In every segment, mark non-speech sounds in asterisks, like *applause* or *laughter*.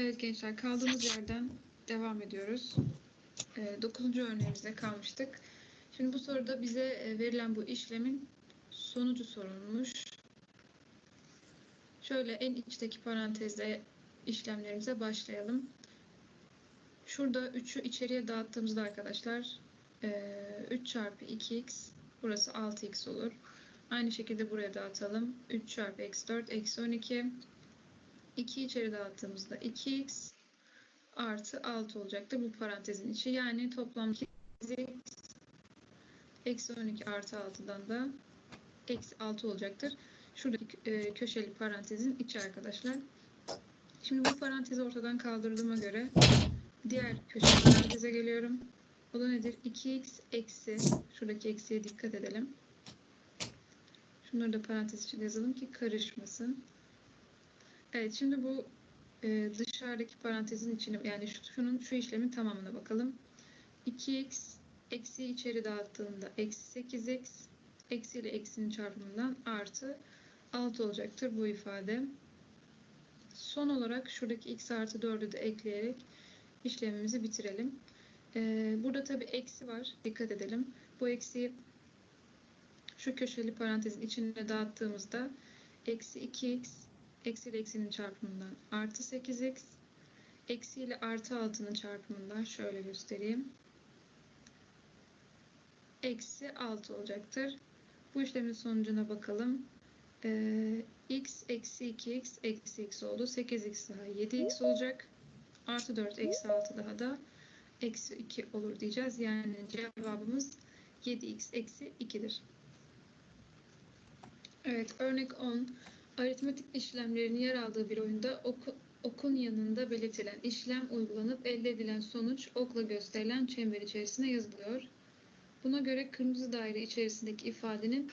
Evet gençler kaldığımız yerden devam ediyoruz. Ee, dokuzuncu örneğimizde kalmıştık. Şimdi bu soruda bize e, verilen bu işlemin sonucu sorulmuş. Şöyle en içteki parantezle işlemlerimize başlayalım. Şurada 3'ü içeriye dağıttığımızda arkadaşlar e, 3 çarpı 2x burası 6x olur. Aynı şekilde buraya dağıtalım. 3 çarpı eksi 4 eksi 12 2 içeri dağıttığımızda 2x artı 6 olacaktır bu parantezin içi. Yani toplam 2x eksi 12 artı 6'dan da eksi 6 olacaktır. Şuradaki e, köşeli parantezin içi arkadaşlar. Şimdi bu parantezi ortadan kaldırdığıma göre diğer köşeli paranteze geliyorum. O da nedir? 2x eksi, şuradaki eksiye dikkat edelim. Şunları da parantez içinde yazalım ki karışmasın. Evet şimdi bu e, dışarıdaki parantezin içine yani şu, şunun şu işlemin tamamına bakalım. 2x eksi içeri dağıttığında eksi 8x eksi ile eksinin çarpımından artı 6 olacaktır bu ifade. Son olarak şuradaki x artı 4'ü de ekleyerek işlemimizi bitirelim. Ee, burada tabi eksi var. Dikkat edelim. Bu eksiyi şu köşeli parantezin içine dağıttığımızda eksi 2x eksi ile eksinin çarpımından artı 8x eksi ile artı 6'nın çarpımından şöyle göstereyim. Eksi 6 olacaktır. Bu işlemin sonucuna bakalım. Ee, x eksi 2x eksi x oldu. 8x daha 7x olacak. Artı 4 eksi 6 daha da eksi 2 olur diyeceğiz. Yani cevabımız 7x eksi 2'dir. Evet örnek 10. Aritmetik işlemlerin yer aldığı bir oyunda oku, okun yanında belirtilen işlem uygulanıp elde edilen sonuç okla gösterilen çember içerisine yazılıyor. Buna göre kırmızı daire içerisindeki ifadenin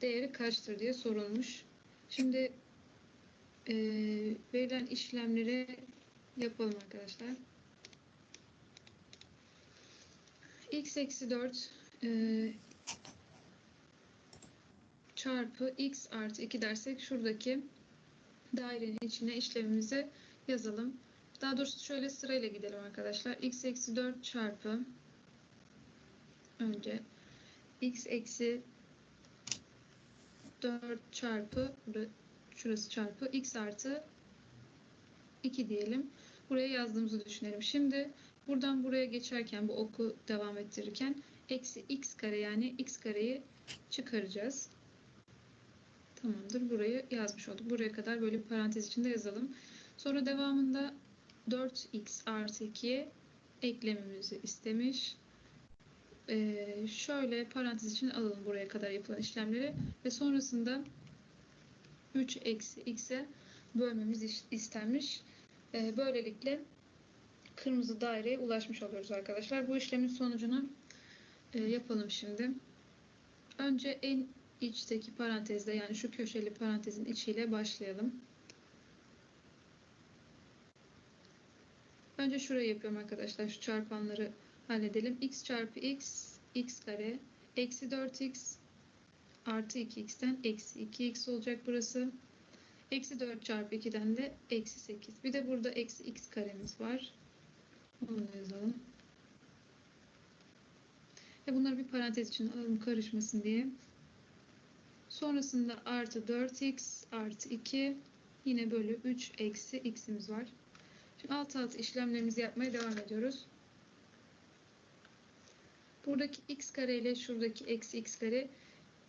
değeri kaçtır diye sorulmuş. Şimdi e, verilen işlemleri yapalım arkadaşlar. x eksi 4 e, çarpı x artı 2 dersek şuradaki dairenin içine işlemimizi yazalım. Daha doğrusu şöyle sırayla gidelim arkadaşlar. x eksi 4 çarpı önce x eksi 4 çarpı şurası çarpı x artı 2 diyelim. Buraya yazdığımızı düşünelim. Şimdi buradan buraya geçerken bu oku devam ettirirken eksi x kare yani x kareyi çıkaracağız. Tamamdır. Burayı yazmış olduk. Buraya kadar böyle bir parantez içinde yazalım. Sonra devamında 4x artı 2 eklememizi istemiş. Ee, şöyle parantez için alalım buraya kadar yapılan işlemleri ve sonrasında 3 eksi x'e bölmemiz istenmiş. Ee, böylelikle kırmızı daireye ulaşmış oluyoruz arkadaşlar. Bu işlemin sonucunu e, yapalım şimdi. Önce en içteki parantezde yani şu köşeli parantezin içiyle başlayalım. Önce şurayı yapıyorum arkadaşlar. Şu çarpanları halledelim. x çarpı x, x kare, eksi 4x artı 2x'ten eksi 2x olacak burası. Eksi 4 çarpı 2'den de eksi 8. Bir de burada eksi x karemiz var. Onu da yazalım. Ve bunları bir parantez için alalım karışmasın diye. Sonrasında artı 4x artı 2 yine bölü 3 eksi x'imiz var. Şimdi alt alt işlemlerimizi yapmaya devam ediyoruz. Buradaki x kare ile şuradaki eksi x kare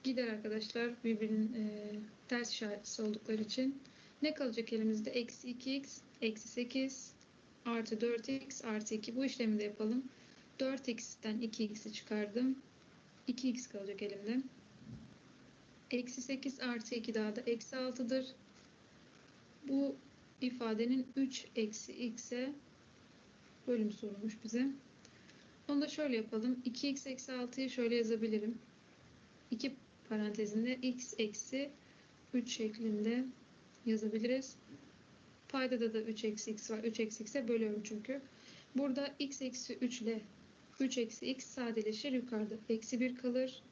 gider arkadaşlar birbirinin e, ters işaretlisi oldukları için. Ne kalacak elimizde? Eksi 2x eksi 8 artı 4x artı 2 bu işlemi de yapalım. 4x'ten 2x'i çıkardım. 2x kalacak elimde. Eksi 8 artı 2 daha da eksi 6'dır. Bu ifadenin 3 eksi x'e bölüm sorulmuş bize. Onu da şöyle yapalım. 2x eksi 6'yı şöyle yazabilirim. 2 parantezinde x eksi 3 şeklinde yazabiliriz. Paydada da 3 eksi x var. 3 eksi x'e bölüyorum çünkü. Burada x eksi 3 ile 3 eksi x sadeleşir. Yukarıda eksi 1 kalır.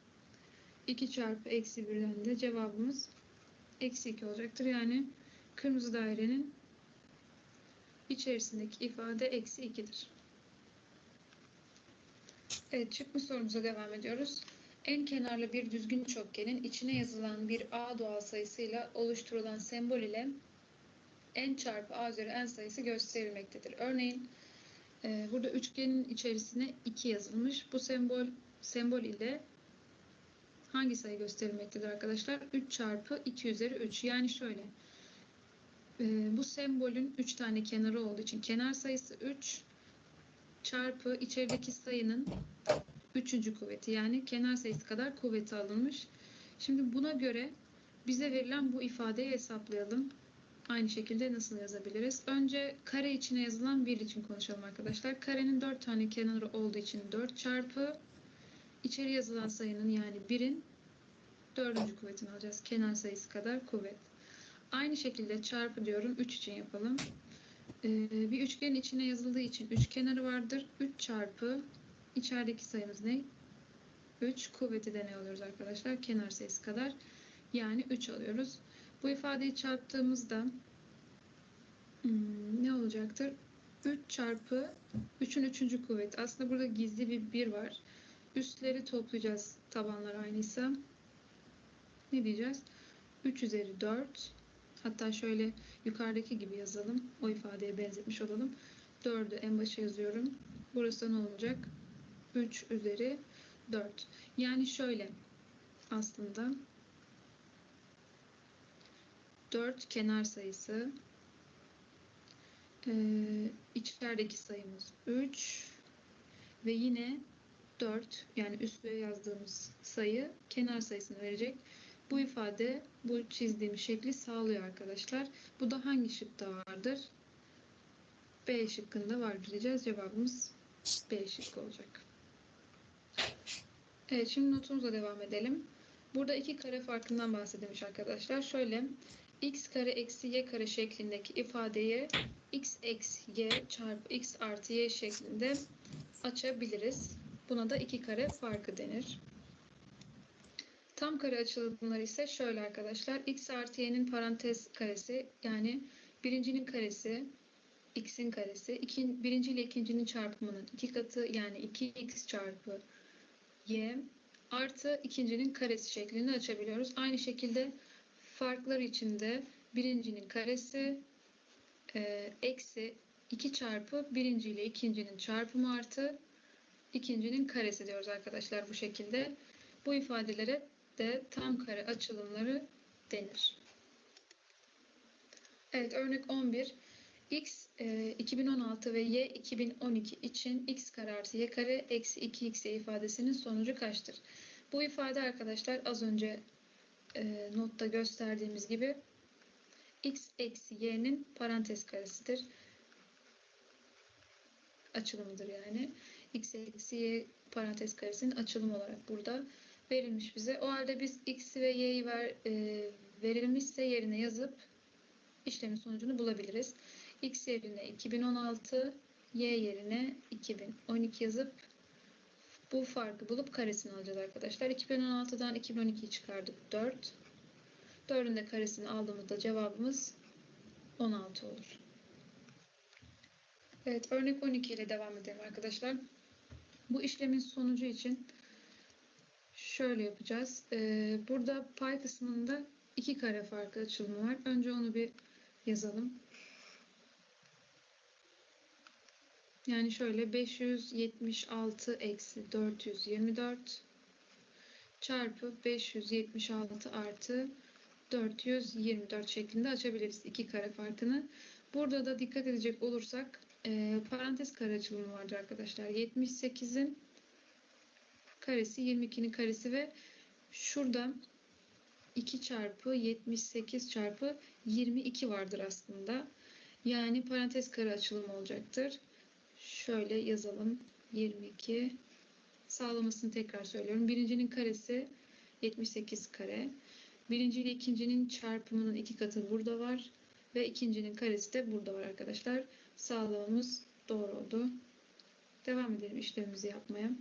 2 çarpı eksi 1'den de cevabımız eksi 2 olacaktır. Yani kırmızı dairenin içerisindeki ifade eksi 2'dir. Evet, çıkmış sorumuza devam ediyoruz. En kenarlı bir düzgün çokgenin içine yazılan bir a doğal sayısıyla oluşturulan sembol ile n çarpı a üzeri n sayısı gösterilmektedir. Örneğin e, burada üçgenin içerisine 2 yazılmış. Bu sembol sembol ile hangi sayı gösterilmektedir arkadaşlar? 3 çarpı 2 üzeri 3. Yani şöyle. e, bu sembolün 3 tane kenarı olduğu için kenar sayısı 3 çarpı içerideki sayının üçüncü kuvveti yani kenar sayısı kadar kuvveti alınmış. Şimdi buna göre bize verilen bu ifadeyi hesaplayalım. Aynı şekilde nasıl yazabiliriz? Önce kare içine yazılan bir için konuşalım arkadaşlar. Karenin 4 tane kenarı olduğu için 4 çarpı içeri yazılan sayının yani 1'in dördüncü kuvvetini alacağız. Kenar sayısı kadar kuvvet. Aynı şekilde çarpı diyorum. 3 için yapalım. Ee, bir üçgenin içine yazıldığı için 3 kenarı vardır. 3 çarpı içerideki sayımız ne? 3 kuvveti de ne alıyoruz arkadaşlar? Kenar sayısı kadar. Yani 3 alıyoruz. Bu ifadeyi çarptığımızda hmm, ne olacaktır? 3 çarpı 3'ün 3. kuvveti. Aslında burada gizli bir 1 var. Üstleri toplayacağız tabanlar aynıysa. Ne diyeceğiz? 3 üzeri 4. Hatta şöyle yukarıdaki gibi yazalım. O ifadeye benzetmiş olalım. 4'ü en başa yazıyorum. Burası ne olacak? 3 üzeri 4. Yani şöyle aslında 4 kenar sayısı ee, içerideki sayımız 3 ve yine 4 yani üstüne yazdığımız sayı kenar sayısını verecek. Bu ifade bu çizdiğim şekli sağlıyor arkadaşlar. Bu da hangi şıkta vardır? B şıkkında var diyeceğiz. Cevabımız B şıkkı olacak. Evet şimdi notumuza devam edelim. Burada iki kare farkından bahsedilmiş arkadaşlar. Şöyle x kare eksi y kare şeklindeki ifadeyi x eksi y çarpı x artı y şeklinde açabiliriz. Buna da iki kare farkı denir. Tam kare açılımları ise şöyle arkadaşlar. x artı y'nin parantez karesi yani birincinin karesi x'in karesi. İkin, birinci ile ikincinin çarpımının iki katı yani 2x çarpı y artı ikincinin karesi şeklinde açabiliyoruz. Aynı şekilde farklar içinde birincinin karesi e, eksi 2 çarpı birinci ile ikincinin çarpımı artı ikincinin karesi diyoruz arkadaşlar bu şekilde. Bu ifadelere de tam kare açılımları denir. Evet örnek 11. X e, 2016 ve Y 2012 için x kare artı y kare eksi 2x ifadesinin sonucu kaçtır? Bu ifade arkadaşlar az önce e, notta gösterdiğimiz gibi x eksi y'nin parantez karesidir. Açılımıdır yani. x eksi y parantez karesinin açılımı olarak burada verilmiş bize. O halde biz x ve y'yi ver, e, verilmişse yerine yazıp işlemin sonucunu bulabiliriz. x yerine 2016, y yerine 2012 yazıp bu farkı bulup karesini alacağız arkadaşlar. 2016'dan 2012'yi çıkardık 4. 4'ün de karesini aldığımızda cevabımız 16 olur. Evet örnek 12 ile devam edelim arkadaşlar. Bu işlemin sonucu için şöyle yapacağız. Ee, burada pay kısmında iki kare farkı açılımı var. Önce onu bir yazalım. Yani şöyle 576 eksi 424 çarpı 576 artı 424 şeklinde açabiliriz iki kare farkını. Burada da dikkat edecek olursak e, parantez kare açılımı vardır arkadaşlar. 78'in karesi 22'nin karesi ve şurada 2 çarpı 78 çarpı 22 vardır aslında. Yani parantez kare açılımı olacaktır. Şöyle yazalım. 22 sağlamasını tekrar söylüyorum. Birincinin karesi 78 kare. Birinci ile ikincinin çarpımının iki katı burada var. Ve ikincinin karesi de burada var arkadaşlar. Sağlamamız doğru oldu. Devam edelim işlemimizi yapmaya.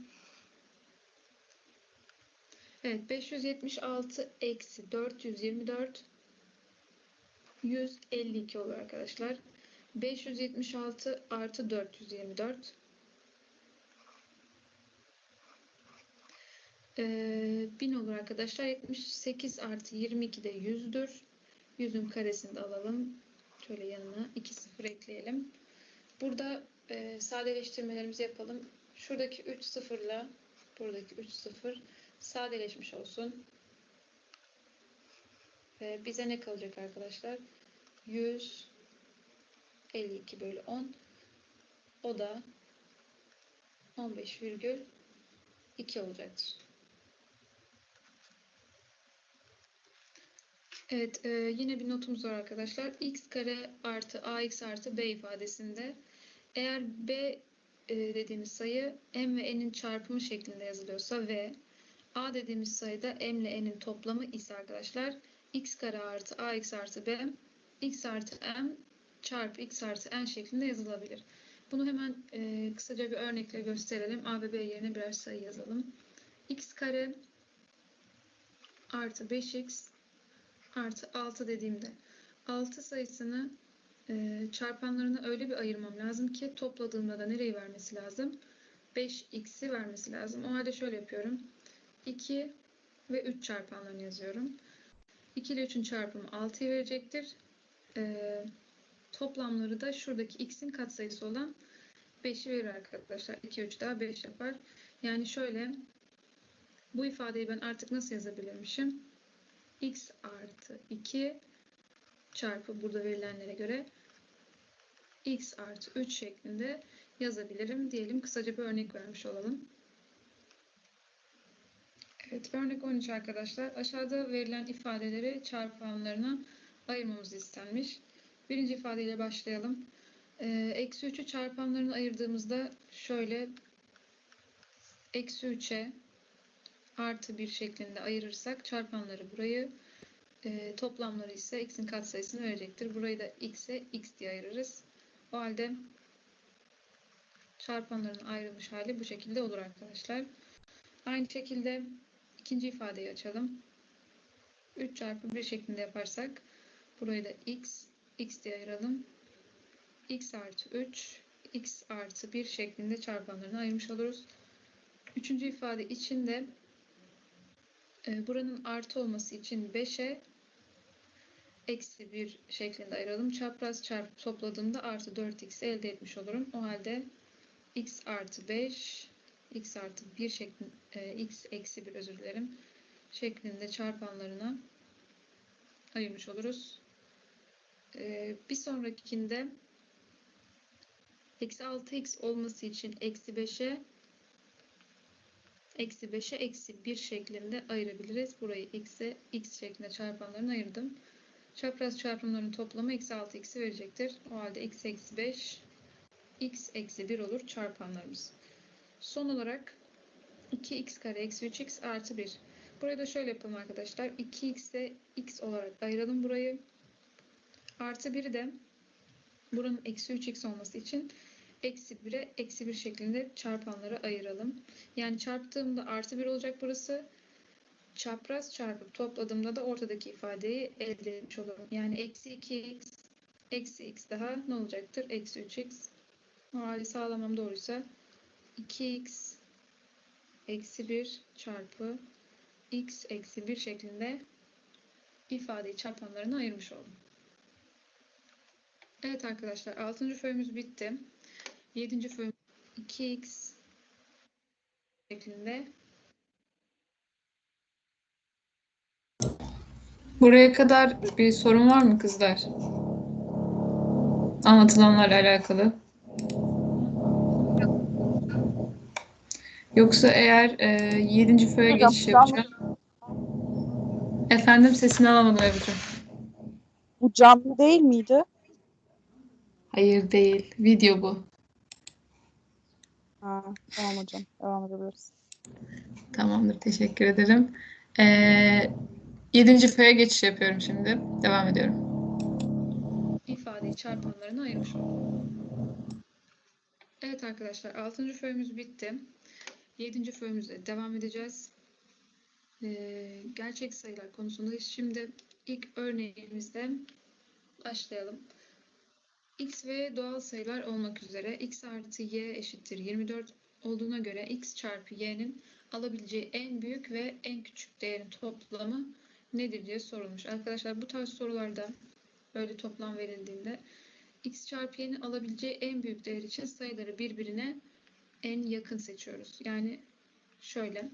Evet 576 eksi 424 152 oluyor arkadaşlar. 576 artı 424. Ee, 1000 olur arkadaşlar. 78 artı 22 de 100'dür. 100'ün karesini de alalım. Şöyle yanına 2 sıfır ekleyelim. Burada e, sadeleştirmelerimizi yapalım. Şuradaki 3 sıfırla buradaki 3 sıfır sadeleşmiş olsun. Ve bize ne kalacak arkadaşlar? 100 52 bölü 10 o da 15,2 olacaktır. Evet, e, yine bir notumuz var arkadaşlar. x kare artı ax artı b ifadesinde eğer b e, dediğimiz sayı m ve n'in çarpımı şeklinde yazılıyorsa ve a dediğimiz sayıda m ile n'in toplamı ise arkadaşlar x kare artı ax artı b x artı m çarpı x artı n şeklinde yazılabilir. Bunu hemen e, kısaca bir örnekle gösterelim. a ve b yerine birer sayı yazalım. x kare artı 5x artı 6 dediğimde 6 sayısını e, çarpanlarına öyle bir ayırmam lazım ki topladığımda da nereyi vermesi lazım? 5x'i vermesi lazım. O halde şöyle yapıyorum. 2 ve 3 çarpanlarını yazıyorum. 2 ile 3'ün çarpımı 6'yı verecektir. E, toplamları da şuradaki x'in katsayısı olan 5'i verir arkadaşlar. 2, 3 daha 5 yapar. Yani şöyle bu ifadeyi ben artık nasıl yazabilirmişim? X artı 2 çarpı burada verilenlere göre x artı 3 şeklinde yazabilirim. Diyelim kısaca bir örnek vermiş olalım. Evet örnek 13 arkadaşlar. Aşağıda verilen ifadeleri çarpanlarına ayırmamız istenmiş. Birinci ifadeyle başlayalım. Ee, eksi 3'ü çarpanlarına ayırdığımızda şöyle eksi 3'e artı 1 şeklinde ayırırsak çarpanları burayı e, toplamları ise x'in katsayısını verecektir. Burayı da x'e x diye ayırırız. O halde çarpanların ayrılmış hali bu şekilde olur arkadaşlar. Aynı şekilde ikinci ifadeyi açalım. 3 çarpı 1 şeklinde yaparsak burayı da x, x diye ayıralım. x artı 3, x artı 1 şeklinde çarpanlarını ayırmış oluruz. Üçüncü ifade içinde e, buranın artı olması için 5'e eksi 1 şeklinde ayıralım. Çapraz çarpıp topladığımda artı 4x elde etmiş olurum. O halde x artı 5 x artı 1 şeklinde e, x eksi 1 özür dilerim şeklinde çarpanlarına ayırmış oluruz. E, bir sonrakinde eksi 6x olması için eksi 5'e eksi 5'e eksi 1 şeklinde ayırabiliriz. Burayı x'e x şeklinde çarpanlarını ayırdım. Çapraz çarpımların toplamı eksi 6 x'i verecektir. O halde x eksi 5 x eksi 1 olur çarpanlarımız. Son olarak 2x kare eksi 3x artı 1. Burayı da şöyle yapalım arkadaşlar. 2x'e x olarak ayıralım burayı. Artı 1'i de buranın eksi 3x olması için eksi 1'e eksi 1 şeklinde çarpanlara ayıralım. Yani çarptığımda artı 1 olacak burası. Çapraz çarpıp topladığımda da ortadaki ifadeyi elde etmiş olurum. Yani eksi 2x eksi x daha ne olacaktır? Eksi 3x. O halde sağlamam doğruysa 2x eksi 1 çarpı x eksi 1 şeklinde ifadeyi çarpanlarına ayırmış oldum. Evet arkadaşlar 6. föyümüz bitti. 7. föyümüz 2x şeklinde Buraya kadar bir sorun var mı kızlar? Anlatılanlarla alakalı. Yoksa eğer e, 7. föye geçiş yapacağım. Efendim sesini alamadım Ebru'cum. Bu canlı değil miydi? Hayır değil. Video bu. Ha, tamam hocam. Devam edebiliriz. Tamamdır. Teşekkür ederim. E, 7. föye geçiş yapıyorum şimdi. Devam ediyorum. ifadeyi çarpanlarına ayırmış oldum. Evet arkadaşlar 6. föyümüz bitti. 7. föyümüzle devam edeceğiz. Ee, gerçek sayılar konusundayız. Şimdi ilk örneğimizde başlayalım. X ve doğal sayılar olmak üzere x artı y eşittir 24 olduğuna göre x çarpı y'nin alabileceği en büyük ve en küçük değerin toplamı nedir diye sorulmuş. Arkadaşlar bu tarz sorularda böyle toplam verildiğinde x çarpı y'nin alabileceği en büyük değer için sayıları birbirine en yakın seçiyoruz. Yani şöyle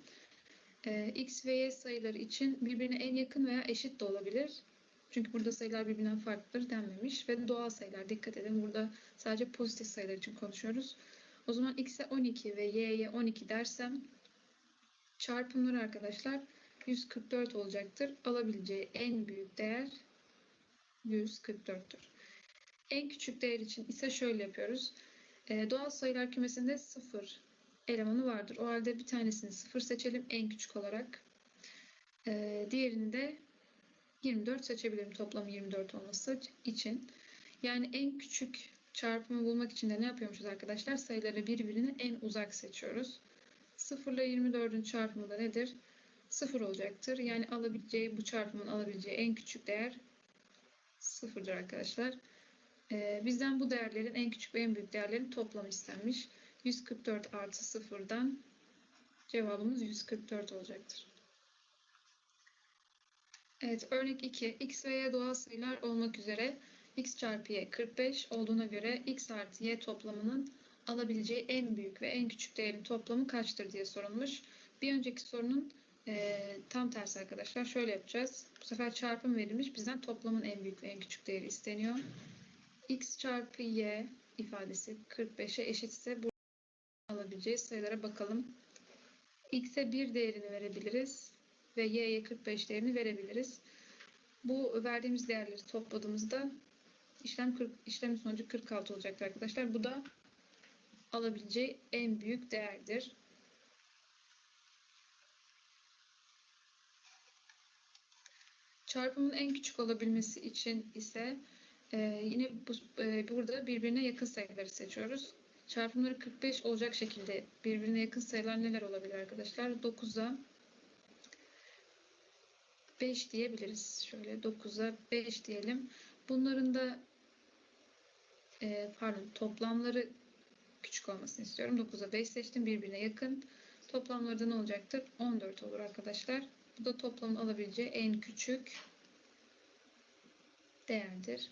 e, x ve y sayıları için birbirine en yakın veya eşit de olabilir. Çünkü burada sayılar birbirinden farklıdır denmemiş ve doğal sayılar dikkat edin burada sadece pozitif sayılar için konuşuyoruz. O zaman x'e 12 ve y'ye 12 dersem çarpımları arkadaşlar 144 olacaktır. Alabileceği en büyük değer 144'tür. En küçük değer için ise şöyle yapıyoruz. Ee, doğal sayılar kümesinde 0 elemanı vardır. O halde bir tanesini 0 seçelim en küçük olarak. Ee, diğerini de 24 seçebilirim toplamı 24 olması için. Yani en küçük çarpımı bulmak için de ne yapıyormuşuz arkadaşlar? Sayıları birbirine en uzak seçiyoruz. 0 ile 24'ün çarpımı da nedir? 0 olacaktır. Yani alabileceği bu çarpımın alabileceği en küçük değer 0'dır arkadaşlar. Ee, bizden bu değerlerin en küçük ve en büyük değerlerin toplamı istenmiş. 144 artı 0'dan cevabımız 144 olacaktır. Evet, örnek 2. X ve Y doğal sayılar olmak üzere x çarpı y 45 olduğuna göre x artı y toplamının alabileceği en büyük ve en küçük değerin toplamı kaçtır diye sorulmuş. Bir önceki sorunun eee, tam tersi arkadaşlar. Şöyle yapacağız. Bu sefer çarpım verilmiş. Bizden toplamın en büyük ve en küçük değeri isteniyor. x çarpı y ifadesi 45'e eşitse bu alabileceği sayılara bakalım. x'e 1 değerini verebiliriz ve y'ye 45 değerini verebiliriz. Bu verdiğimiz değerleri topladığımızda işlem 40, işlemin sonucu 46 olacaktır arkadaşlar. Bu da alabileceği en büyük değerdir. Çarpımın en küçük olabilmesi için ise e, yine bu, e, burada birbirine yakın sayıları seçiyoruz. Çarpımları 45 olacak şekilde birbirine yakın sayılar neler olabilir arkadaşlar? 9'a 5 diyebiliriz. Şöyle 9'a 5 diyelim. Bunların da e, pardon toplamları küçük olmasını istiyorum. 9'a 5 seçtim. Birbirine yakın. Toplamları da ne olacaktır? 14 olur arkadaşlar. Bu da toplamın alabileceği en küçük değerdir.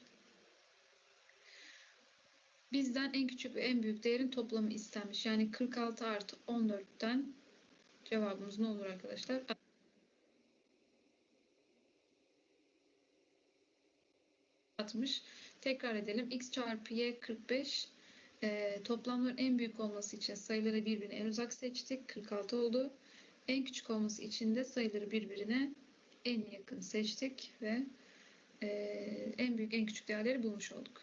Bizden en küçük ve en büyük değerin toplamı istenmiş. Yani 46 artı 14'ten cevabımız ne olur arkadaşlar? 60. Tekrar edelim. x çarpı y 45. Ee, toplamların en büyük olması için sayıları birbirine en uzak seçtik. 46 oldu. En küçük olması için de sayıları birbirine en yakın seçtik ve e, en büyük en küçük değerleri bulmuş olduk.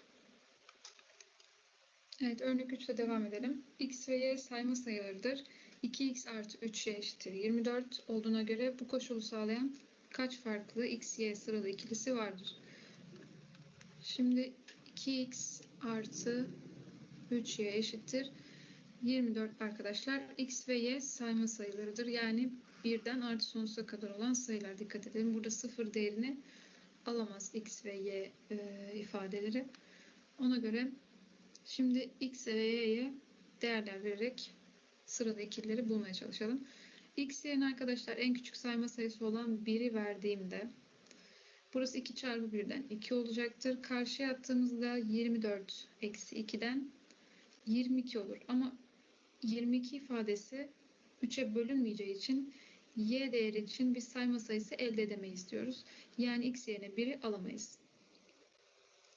Evet örnek 3 ile devam edelim. x ve y sayma sayılarıdır. 2x artı 3y eşittir 24 olduğuna göre bu koşulu sağlayan kaç farklı x, y sıralı ikilisi vardır? Şimdi 2x artı 3y eşittir 24 arkadaşlar. x ve y sayma sayılarıdır. Yani birden artı sonsuza kadar olan sayılar. Dikkat edelim. Burada sıfır değerini alamaz x ve y e, ifadeleri. Ona göre şimdi x ve y'ye değerler vererek sırada ikilileri bulmaya çalışalım. x yerine arkadaşlar en küçük sayma sayısı olan 1'i verdiğimde Burası 2 çarpı 1'den 2 olacaktır. Karşıya attığımızda 24 eksi 2'den 22 olur. Ama 22 ifadesi 3'e bölünmeyeceği için y değeri için bir sayma sayısı elde edemeyiz diyoruz. Yani x yerine 1'i alamayız.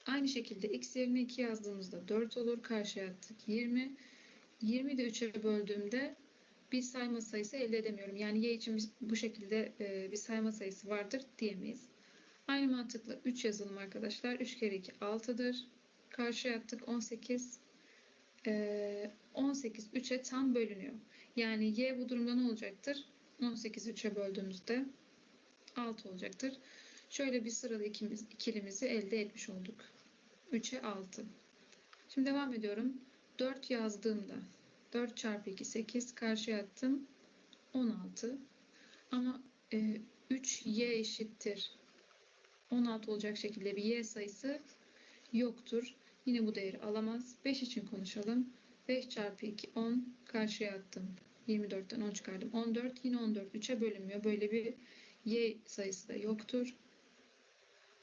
Aynı şekilde x yerine 2 yazdığımızda 4 olur. Karşıya attık 20. 20'yi de 3'e böldüğümde bir sayma sayısı elde edemiyorum. Yani y için bu şekilde e, bir sayma sayısı vardır diyemeyiz. Aynı mantıkla 3 yazalım arkadaşlar. 3 kere 2 6'dır. Karşıya attık 18. Ee, 18 3'e tam bölünüyor. Yani y bu durumda ne olacaktır? 18 3'e böldüğümüzde 6 olacaktır. Şöyle bir sıralı ikimiz, ikilimizi elde etmiş olduk. 3'e 6. Şimdi devam ediyorum. 4 yazdığımda 4 çarpı 2 8 karşıya attım 16. Ama e, 3y eşittir 16 olacak şekilde bir y sayısı yoktur. Yine bu değeri alamaz. 5 için konuşalım. 5 çarpı 2 10 karşıya attım. 24'ten 10 çıkardım. 14 yine 14 3'e bölünmüyor. Böyle bir y sayısı da yoktur.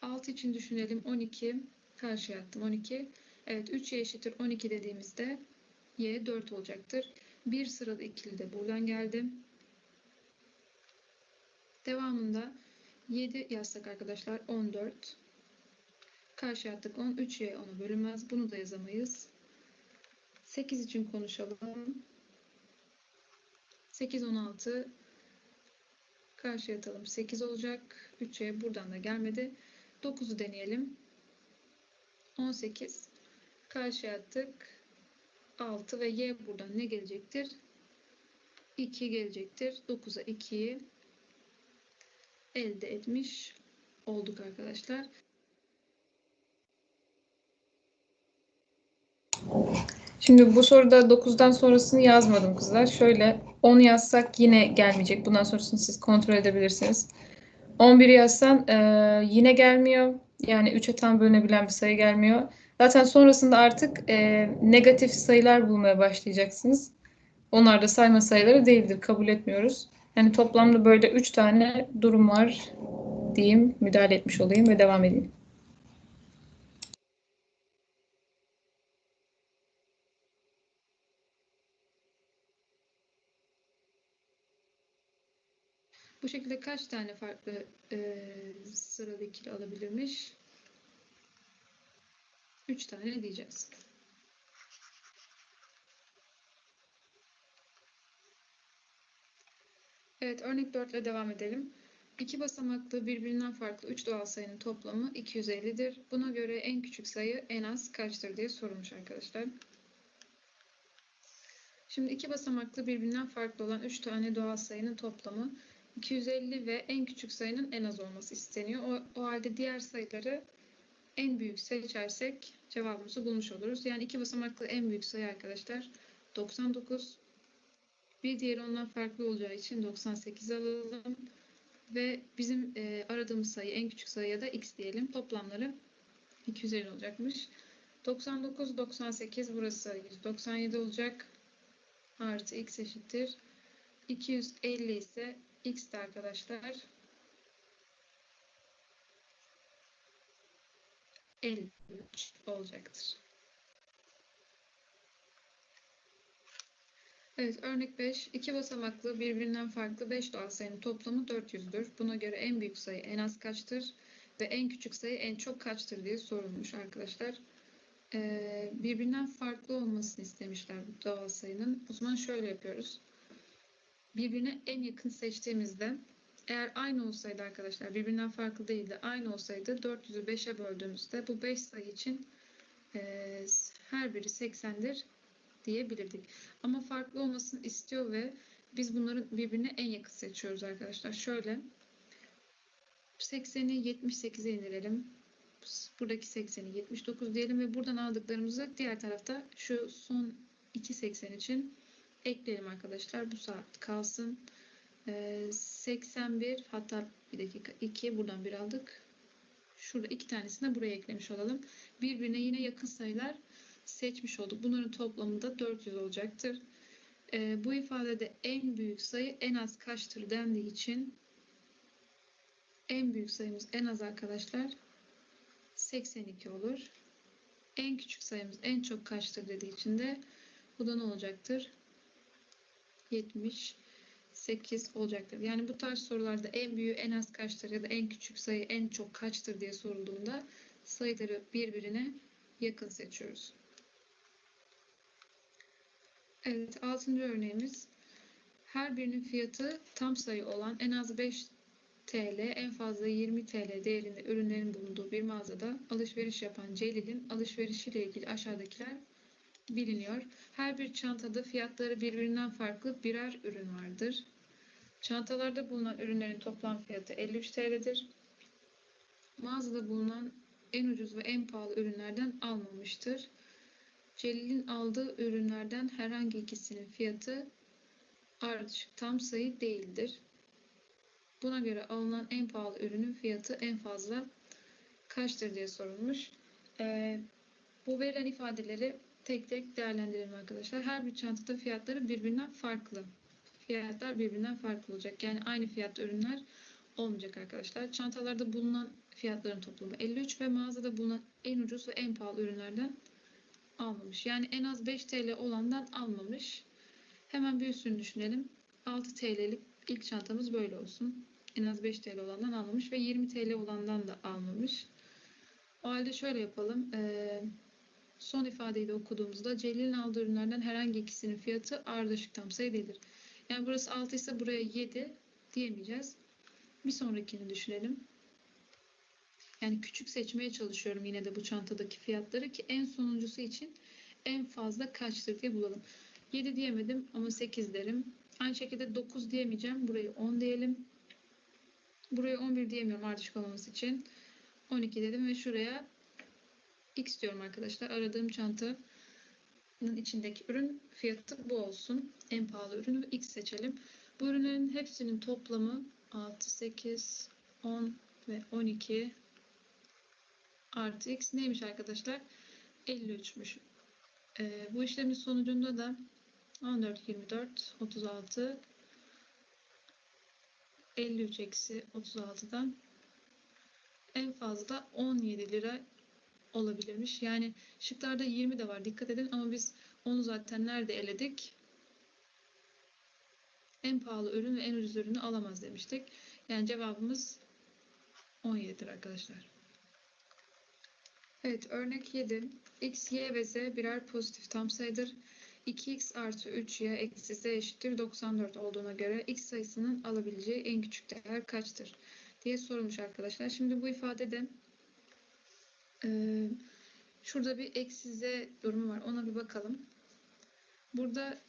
6 için düşünelim. 12 karşıya attım. 12. Evet 3y eşittir 12 dediğimizde y 4 olacaktır. Bir sıralı ikili de buradan geldi. Devamında 7 yazsak arkadaşlar 14. Karşıya attık 10. 3y 10'a bölünmez. Bunu da yazamayız. 8 için konuşalım. 8 16 karşıya atalım. 8 olacak. 3'e buradan da gelmedi. 9'u deneyelim. 18 karşıya attık. 6 ve y buradan ne gelecektir? 2 gelecektir. 9'a 2'yi elde etmiş olduk arkadaşlar. Şimdi bu soruda 9'dan sonrasını yazmadım kızlar. Şöyle 10 yazsak yine gelmeyecek. Bundan sonrasını siz kontrol edebilirsiniz. 11 yazsan eee, yine gelmiyor. Yani 3'e tam bölünebilen bir sayı gelmiyor. Zaten sonrasında artık eee, negatif sayılar bulmaya başlayacaksınız. Onlar da sayma sayıları değildir. Kabul etmiyoruz. Yani toplamda böyle 3 tane durum var diyeyim, müdahale etmiş olayım ve devam edeyim. Bu şekilde kaç tane farklı eee sıralı ikili alabilirmiş? 3 tane diyeceğiz. Evet, örnek 4 ile devam edelim. İki basamaklı birbirinden farklı 3 doğal sayının toplamı 250'dir. Buna göre en küçük sayı en az kaçtır diye sorulmuş arkadaşlar. Şimdi iki basamaklı birbirinden farklı olan 3 tane doğal sayının toplamı 250 ve en küçük sayının en az olması isteniyor. O, o halde diğer sayıları en büyük seçersek cevabımızı bulmuş oluruz. Yani iki basamaklı en büyük sayı arkadaşlar 99. Bir diğeri ondan farklı olacağı için 98 alalım. Ve bizim e, aradığımız sayı en küçük sayıya da x diyelim. Toplamları 250 olacakmış. 99, 98 burası 197 olacak. Artı x eşittir. 250 ise x de arkadaşlar 53 olacaktır. Evet, örnek 5. İki basamaklı birbirinden farklı 5 doğal sayının toplamı 400'dür. Buna göre en büyük sayı en az kaçtır ve en küçük sayı en çok kaçtır diye sorulmuş arkadaşlar. Ee, birbirinden farklı olmasını istemişler bu doğal sayının. O zaman şöyle yapıyoruz. Birbirine en yakın seçtiğimizde eğer aynı olsaydı arkadaşlar birbirinden farklı değildi aynı olsaydı 400'ü 5'e böldüğümüzde bu 5 sayı için e, her biri 80'dir diyebilirdik. Ama farklı olmasını istiyor ve biz bunların birbirine en yakın seçiyoruz arkadaşlar. Şöyle 80'i 78'e indirelim. Buradaki 80'i 79 diyelim ve buradan aldıklarımızı diğer tarafta şu son 2.80 için ekleyelim arkadaşlar. Bu saat kalsın. Ee, 81 hatta bir dakika 2 buradan bir aldık. Şurada iki tanesini de buraya eklemiş olalım. Birbirine yine yakın sayılar seçmiş olduk. Bunların toplamı da 400 olacaktır. Ee, bu ifadede en büyük sayı en az kaçtır dendiği için en büyük sayımız en az arkadaşlar 82 olur. En küçük sayımız en çok kaçtır dediği için de bu da ne olacaktır? 78 olacaktır. Yani bu tarz sorularda en büyüğü en az kaçtır ya da en küçük sayı en çok kaçtır diye sorulduğunda sayıları birbirine yakın seçiyoruz. Evet, altıncı örneğimiz. Her birinin fiyatı tam sayı olan en az 5 TL, en fazla 20 TL değerinde ürünlerin bulunduğu bir mağazada alışveriş yapan Celil'in alışverişiyle ilgili aşağıdakiler biliniyor. Her bir çantada fiyatları birbirinden farklı birer ürün vardır. Çantalarda bulunan ürünlerin toplam fiyatı 53 TL'dir. Mağazada bulunan en ucuz ve en pahalı ürünlerden almamıştır. Celil'in aldığı ürünlerden herhangi ikisinin fiyatı ardışık tam sayı değildir. Buna göre alınan en pahalı ürünün fiyatı en fazla kaçtır diye sorulmuş. Ee, Bu verilen ifadeleri tek tek değerlendirelim arkadaşlar. Her bir çantada fiyatları birbirinden farklı. Fiyatlar birbirinden farklı olacak. Yani aynı fiyatta ürünler olmayacak arkadaşlar. Çantalarda bulunan fiyatların toplamı 53 ve mağazada bulunan en ucuz ve en pahalı ürünlerden almamış. Yani en az 5 TL olandan almamış. Hemen bir üstünü düşünelim. 6 TL'lik ilk çantamız böyle olsun. En az 5 TL olandan almamış ve 20 TL olandan da almamış. O halde şöyle yapalım. Ee, son ifadeyi de okuduğumuzda Celil'in aldığı ürünlerden herhangi ikisinin fiyatı ardışık tam sayı değildir. Yani burası 6 ise buraya 7 diyemeyeceğiz. Bir sonrakini düşünelim. Yani küçük seçmeye çalışıyorum yine de bu çantadaki fiyatları ki en sonuncusu için en fazla kaçtır diye bulalım. 7 diyemedim ama 8 derim. Aynı şekilde 9 diyemeyeceğim. Burayı 10 diyelim. Buraya 11 diyemiyorum ardışık olmaması için. 12 dedim ve şuraya X diyorum arkadaşlar. Aradığım çantanın içindeki ürün fiyatı bu olsun. En pahalı ürünü X seçelim. Bu ürünlerin hepsinin toplamı 6, 8, 10 ve 12 artı X neymiş arkadaşlar? 53'müş. Ee, bu işlemin sonucunda da 14, 24, 36, 53 eksi 36'dan en fazla 17 lira olabilirmiş. Yani şıklarda 20 de var dikkat edin ama biz onu zaten nerede eledik? En pahalı ürün ve en ucuz ürünü alamaz demiştik. Yani cevabımız 17'dir arkadaşlar. Evet örnek 7. X, Y ve Z birer pozitif tam sayıdır. 2x artı 3y eksi z eşittir 94 olduğuna göre x sayısının alabileceği en küçük değer kaçtır diye sorulmuş arkadaşlar. Şimdi bu ifadede eee, şurada bir eksi z durumu var. Ona bir bakalım. Burada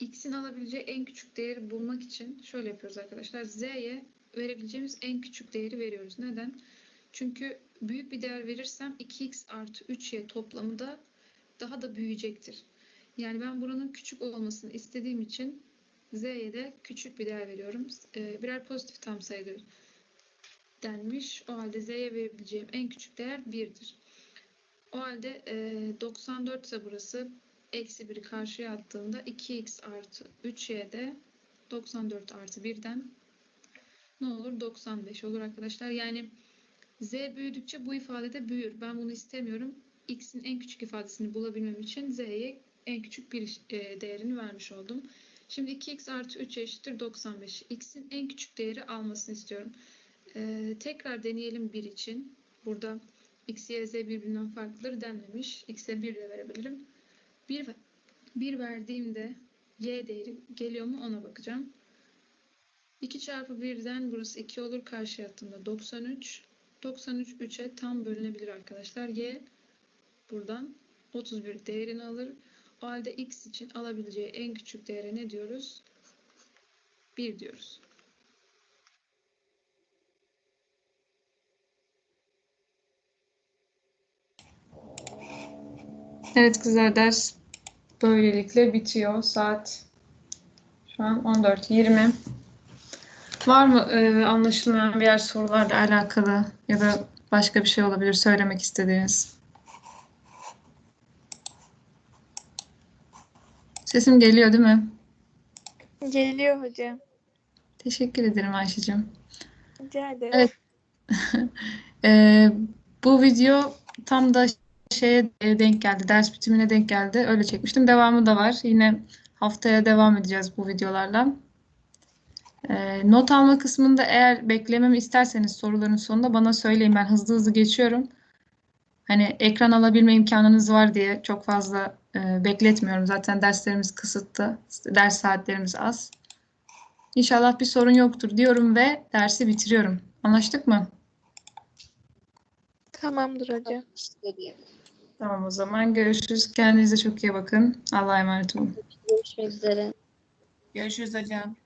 x'in alabileceği en küçük değeri bulmak için şöyle yapıyoruz arkadaşlar. z'ye verebileceğimiz en küçük değeri veriyoruz. Neden? Çünkü büyük bir değer verirsem 2x artı 3y toplamı da daha da büyüyecektir. Yani ben buranın küçük olmasını istediğim için z'ye de küçük bir değer veriyorum. Ee, birer pozitif tam sayıdır denmiş. O halde z'ye verebileceğim en küçük değer 1'dir. O halde e, 94 ise burası eksi 1'i karşıya attığımda 2x artı 3y de 94 artı 1'den ne olur? 95 olur arkadaşlar. Yani z büyüdükçe bu ifade de büyür. Ben bunu istemiyorum. x'in en küçük ifadesini bulabilmem için z'ye en küçük bir e, değerini vermiş oldum. Şimdi 2x artı 3 eşittir 95. x'in en küçük değeri almasını istiyorum. E, tekrar deneyelim 1 için. Burada x, y, z birbirinden farklıdır denmemiş. x'e 1 de verebilirim. 1, 1 verdiğimde y değeri geliyor mu ona bakacağım. 2 çarpı 1'den burası 2 olur. Karşıya attığımda 93. 93 3'e tam bölünebilir arkadaşlar. Y buradan 31 değerini alır. O halde x için alabileceği en küçük değere ne diyoruz? 1 diyoruz. Evet kızlar ders böylelikle bitiyor. Saat şu an 14.20. Var mı e, anlaşılmayan diğer sorularla alakalı ya da başka bir şey olabilir söylemek istediğiniz? Sesim geliyor değil mi? Geliyor hocam. Teşekkür ederim Ayşe'cim. Rica ederim. Evet. Ee, *laughs* bu video tam da şeye e, denk geldi, ders bitimine denk geldi. Öyle çekmiştim. Devamı da var. Yine haftaya devam edeceğiz bu videolarla. Ee, not alma kısmında eğer beklememi isterseniz soruların sonunda bana söyleyin. Ben hızlı hızlı geçiyorum. Hani ekran alabilme imkanınız var diye çok fazla e, bekletmiyorum. Zaten derslerimiz kısıtlı. Ders saatlerimiz az. İnşallah bir sorun yoktur diyorum ve dersi bitiriyorum. Anlaştık mı? Tamamdır hocam. Tamam o zaman görüşürüz. Kendinize çok iyi bakın. Allah'a emanet olun. Görüşmek üzere. Görüşürüz hocam.